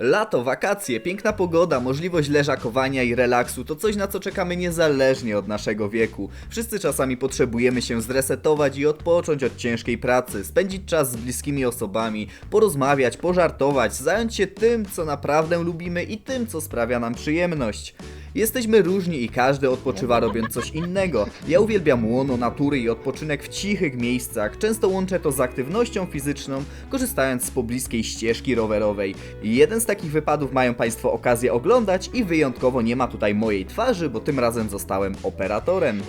Lato, wakacje, piękna pogoda, możliwość leżakowania i relaksu to coś na co czekamy niezależnie od naszego wieku. Wszyscy czasami potrzebujemy się zresetować i odpocząć od ciężkiej pracy, spędzić czas z bliskimi osobami, porozmawiać, pożartować, zająć się tym, co naprawdę lubimy i tym, co sprawia nam przyjemność. Jesteśmy różni i każdy odpoczywa robiąc coś innego. Ja uwielbiam łono natury i odpoczynek w cichych miejscach. Często łączę to z aktywnością fizyczną, korzystając z pobliskiej ścieżki rowerowej. Jeden z takich wypadów mają Państwo okazję oglądać i wyjątkowo nie ma tutaj mojej twarzy, bo tym razem zostałem operatorem.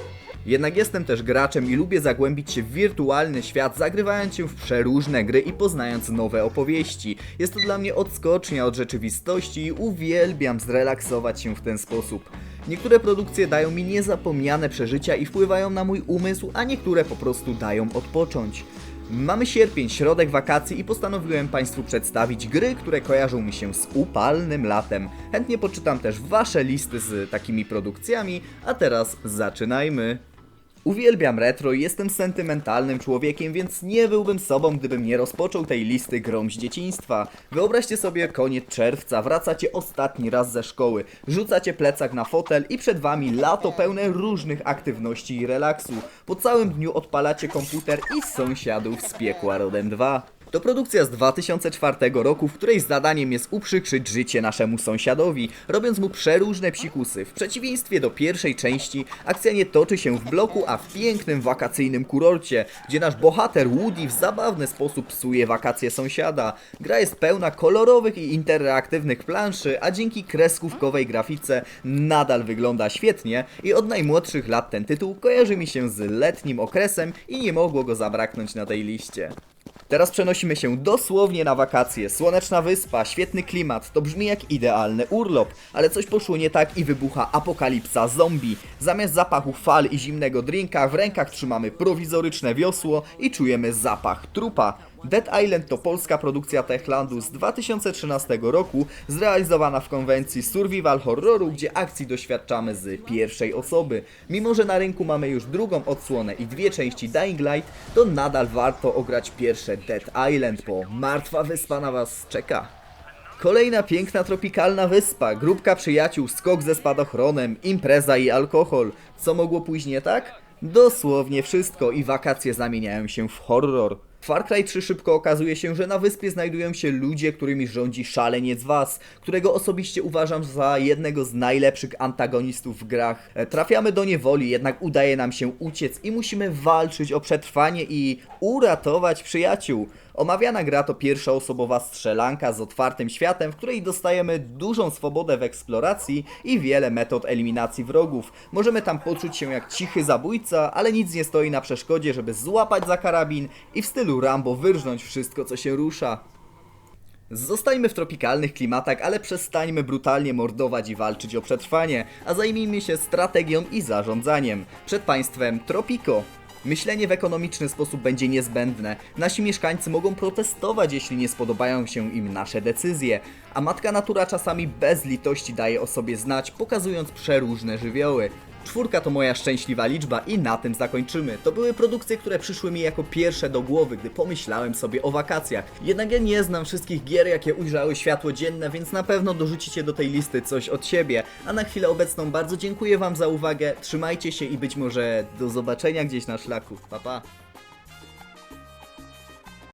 Jednak jestem też graczem i lubię zagłębić się w wirtualny świat, zagrywając się w przeróżne gry i poznając nowe opowieści. Jest to dla mnie odskocznia od rzeczywistości i uwielbiam zrelaksować się w ten sposób. Niektóre produkcje dają mi niezapomniane przeżycia i wpływają na mój umysł, a niektóre po prostu dają odpocząć. Mamy sierpień, środek wakacji i postanowiłem Państwu przedstawić gry, które kojarzą mi się z upalnym latem. Chętnie poczytam też Wasze listy z takimi produkcjami, a teraz zaczynajmy. Uwielbiam retro i jestem sentymentalnym człowiekiem, więc nie byłbym sobą, gdybym nie rozpoczął tej listy grom z dzieciństwa. Wyobraźcie sobie koniec czerwca, wracacie ostatni raz ze szkoły, rzucacie plecak na fotel i przed wami lato pełne różnych aktywności i relaksu. Po całym dniu odpalacie komputer i sąsiadów z piekła rodem 2. To produkcja z 2004 roku, w której zadaniem jest uprzykrzyć życie naszemu sąsiadowi, robiąc mu przeróżne psikusy. W przeciwieństwie do pierwszej części, akcja nie toczy się w bloku, a w pięknym wakacyjnym kurorcie, gdzie nasz bohater Woody w zabawny sposób psuje wakacje sąsiada. Gra jest pełna kolorowych i interaktywnych planszy, a dzięki kreskówkowej grafice nadal wygląda świetnie i od najmłodszych lat ten tytuł kojarzy mi się z letnim okresem i nie mogło go zabraknąć na tej liście. Teraz przenosimy się dosłownie na wakacje. Słoneczna wyspa, świetny klimat, to brzmi jak idealny urlop, ale coś poszło nie tak i wybucha apokalipsa zombie. Zamiast zapachu fal i zimnego drinka, w rękach trzymamy prowizoryczne wiosło i czujemy zapach trupa. Dead Island to polska produkcja Techlandu z 2013 roku, zrealizowana w konwencji survival horroru, gdzie akcji doświadczamy z pierwszej osoby. Mimo, że na rynku mamy już drugą odsłonę i dwie części Dying Light, to nadal warto ograć pierwsze Dead Island, bo martwa wyspa na was czeka. Kolejna piękna tropikalna wyspa, grupka przyjaciół, skok ze spadochronem, impreza i alkohol. Co mogło pójść nie tak? Dosłownie wszystko i wakacje zamieniają się w horror. Far Cry 3 szybko okazuje się, że na wyspie znajdują się ludzie, którymi rządzi szaleniec Was, którego osobiście uważam za jednego z najlepszych antagonistów w grach. E, Trafiamy do niewoli, jednak udaje nam się uciec i musimy walczyć o przetrwanie i uratować przyjaciół. Omawiana gra to pierwszoosobowa strzelanka z otwartym światem, w której dostajemy dużą swobodę w eksploracji i wiele metod eliminacji wrogów. Możemy tam poczuć się jak cichy zabójca, ale nic nie stoi na przeszkodzie, żeby złapać za karabin i w stylu Rambo wyrżnąć wszystko, co się rusza. Zostańmy w tropikalnych klimatach, ale przestańmy brutalnie mordować i walczyć o przetrwanie, a zajmijmy się strategią i zarządzaniem. Przed państwem Tropico. Myślenie w ekonomiczny sposób będzie niezbędne. Nasi mieszkańcy mogą protestować, jeśli nie spodobają się im nasze decyzje, a matka natura czasami bez litości daje o sobie znać, pokazując przeróżne żywioły. Czwórka to moja szczęśliwa liczba i na tym zakończymy. To były produkcje, które przyszły mi jako pierwsze do głowy, gdy pomyślałem sobie o wakacjach. Jednak ja nie znam wszystkich gier, jakie ujrzały światło dzienne, więc na pewno dorzucicie do tej listy coś od siebie. A na chwilę obecną bardzo dziękuję Wam za uwagę, trzymajcie się i być może do zobaczenia gdzieś na szlaku. Pa pa!